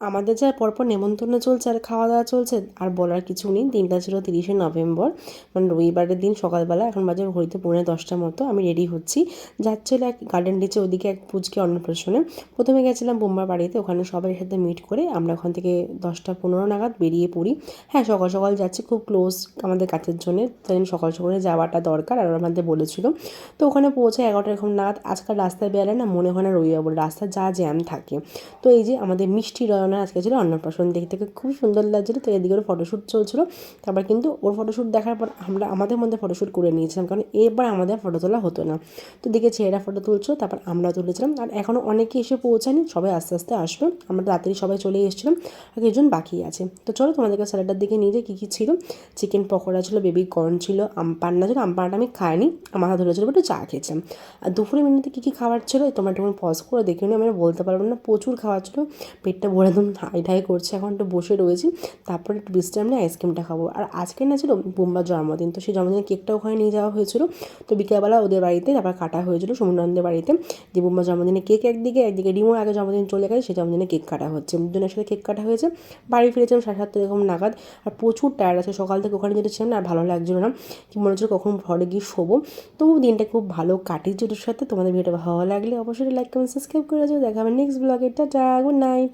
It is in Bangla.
আমাদের যা পরপর নেমন্তন্ন চলছে আর খাওয়া দাওয়া চলছে। আর বলার কিছু নেই, দিনটা ছিল তিরিশে নভেম্বর। মানে রবিবারের দিন সকালবেলা এখন বাজে ঘড়িতে পৌনে দশটার মতো, আমি রেডি হচ্ছি। যাচ্ছিল এক গার্ডেন রিচে ওদিকে এক পুচকে অন্নপ্রাশনে। প্রথমে গেছিলাম বোম্বার বাড়িতে, ওখানে সবাই সাথে মিট করে আমরা ওখান থেকে দশটা পনেরো নাগাদ বেরিয়ে পড়ি। হ্যাঁ সকাল সকাল যাচ্ছি, খুব ক্লোজ আমাদের কাছের জন্যে তাই সকাল সকালে যাওয়াটা দরকার আর আমাদের বলেছিল। তো ওখানে পৌঁছে এগারোটা এরকম নাগাদ, আজকাল রাস্তায় বেরোলে না মনে হয় না রবিবার বলে, রাস্তায় যা জ্যাম থাকে। তো এই যে আমাদের মিষ্টি রয়না আজকে ছিল অন্নপ্রাশন। দেখতে খুব সুন্দর লাগছিল, তো এদিকে ওর ফটোশ্যুট চলছিলো। তারপর কিন্তু ওর ফটোশ্যুট দেখার পর আমরা আমাদের মধ্যে ফটোশ্যুট করে নিয়েছিলাম, কারণ এবার আমাদের ফটো তোলা হতো না। তো দিকে ছেলেরা ফটো তুলছো, তারপর আমরা তুলেছিলাম। আর এখনও অনেকে এসে পৌঁছায়নি, সবাই আস্তে আস্তে আসবে। আমরা রাত্রি সবাই চলে এসেছিলাম, আর কিছুজন বাকি আছে। তো চলো তোমাদেরকে স্যালাডার দিকে নিয়ে যাই, কী কী ছিল? চিকেন পকোড়া ছিল বেবি কর্ন ছিল, আম পান্না ছিল। আম পান্নাটা আমি খাইনি, আমার হাত ধরেছিল একটু চা খেয়েছিলাম। আর দুপুরে মেনুতে কী কী খাবার ছিল, তোমরা একটু পজ করে দেখে নিও, আমি বলতে পারব না, প্রচুর খাবার ছিল, পেটটা ভরে হাই ঠাই করছে, এখন একটু বসে রয়েছি, তারপরে একটু বিশ্রাম নিয়ে আইসক্রিমটা খাব। আর আজকে না ছিল বোম্বার জন্মদিন, তো সেই জন্মদিনের কেকটা ওখানে নিয়ে যাওয়া হয়েছিল। তো বিকেলবেলা ওদের বাড়িতে তারপর কাটা হয়েছিল সমুদ্রানন্দের বাড়িতে, যে বোম্বার জন্মদিনে কেক একদিকে একদিকে ডিমোর আগে জন্মদিন চলে গেছে, সেই জন্মদিনে কেক কাটা হচ্ছে। দুজনের সাথে কেক কাটা হয়েছে, বাড়ি ফিরেছিলাম সাড়ে সাতটা এরকম নাগাদ, আর প্রচুর টায়ার্ড আছে, সকাল থেকে ওখানে যেতে ছিলাম না, আর ভালো লাগছিল না। কি মনে হচ্ছিল কখন ঘরে গিয়ে শোবো। তবু দিনটা খুব ভালো কাটিয়েছে ওদের সাথে, তোমাদের ভিডিওটা ভালো লাগলে অবশ্যই লাইক কমেন্ট সাবস্ক্রাইব করে যাও দেখা হবে নেক্সট ব্লগে টাটা গুড নাইট